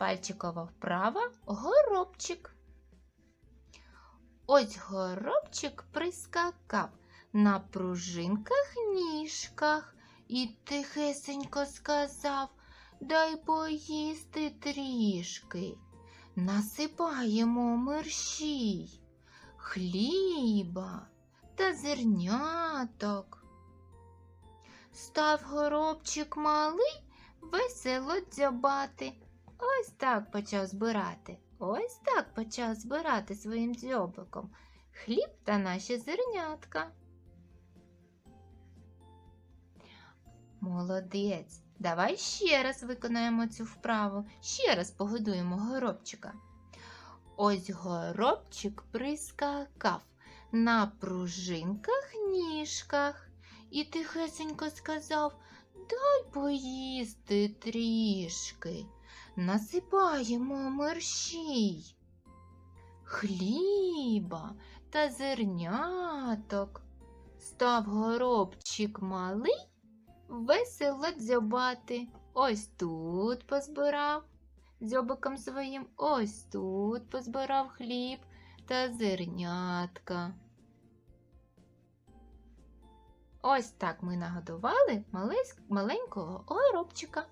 Пальчикова вправа горобчик. Ось горобчик прискакав на пружинках ніжках і тихесенько сказав Дай поїсти трішки. Насипаємо мерщій, хліба та зерняток. Став горобчик малий весело дзьобати. Ось так почав збирати. Ось так почав збирати своїм дзьобиком хліб та наші зернятка. Молодець. Давай ще раз виконаємо цю вправу. Ще раз погодуємо горобчика. Ось горобчик прискакав на пружинках ніжках і тихесенько сказав Дай поїсти трішки. Насипаємо мерщій, хліба та зерняток. Став горобчик малий весело дзьобати. Ось тут позбирав дзьобиком своїм, ось тут позбирав хліб та зернятка. Ось так ми нагодували маленького горобчика.